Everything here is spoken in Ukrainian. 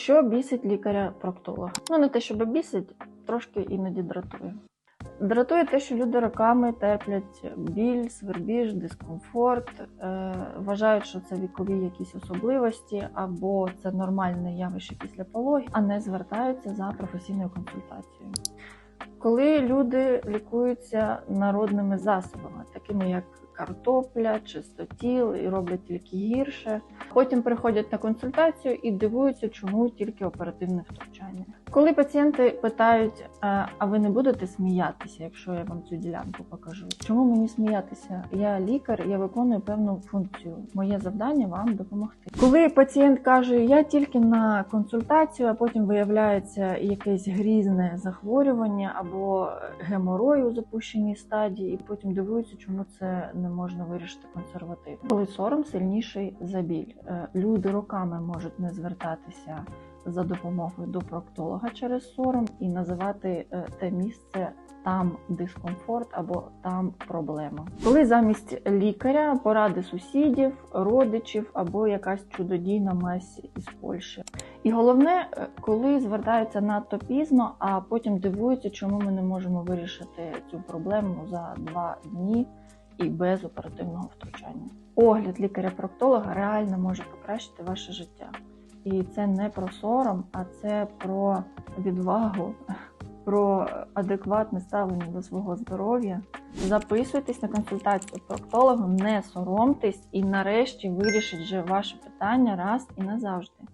Що бісить лікаря-проктолога? Ну, не те, щоб бісить, трошки іноді дратує. Дратує те, що люди роками терплять біль, свербіж, дискомфорт, е, вважають, що це вікові якісь особливості або це нормальне явище після пологів, а не звертаються за професійною консультацією. Коли люди лікуються народними засобами, такими як картопля, чистотіл, і роблять тільки гірше. Потім приходять на консультацію і дивуються, чому тільки оперативне втручання. Коли пацієнти питають, «А а ви не будете сміятися, якщо я вам цю ділянку покажу? Чому мені сміятися? Я лікар, я виконую певну функцію. Моє завдання вам допомогти. Коли пацієнт каже, я тільки на консультацію, а потім виявляється якесь грізне захворювання або геморой у запущеній стадії, і потім дивуються, чому це не можна вирішити консервативно. Коли сором сильніший за біль, Е, люди роками можуть не звертатися за допомогою до проктолога через сором і називати е, те місце там дискомфорт або там проблема. Коли замість лікаря поради сусідів, родичів або якась чудодійна мазь із Польщі. І головне, е, коли звертаються надто пізно, а потім дивуються, чому ми не можемо вирішити цю проблему за два дні і без оперативного втручання. Огляд лікаря-проктолога реально може покращити ваше життя. І це не про сором, а це про відвагу, про адекватне ставлення до свого здоров'я. Записуйтесь на консультацію проктологу, не соромтесь і нарешті вирішіть вже ваше питання раз і назавжди.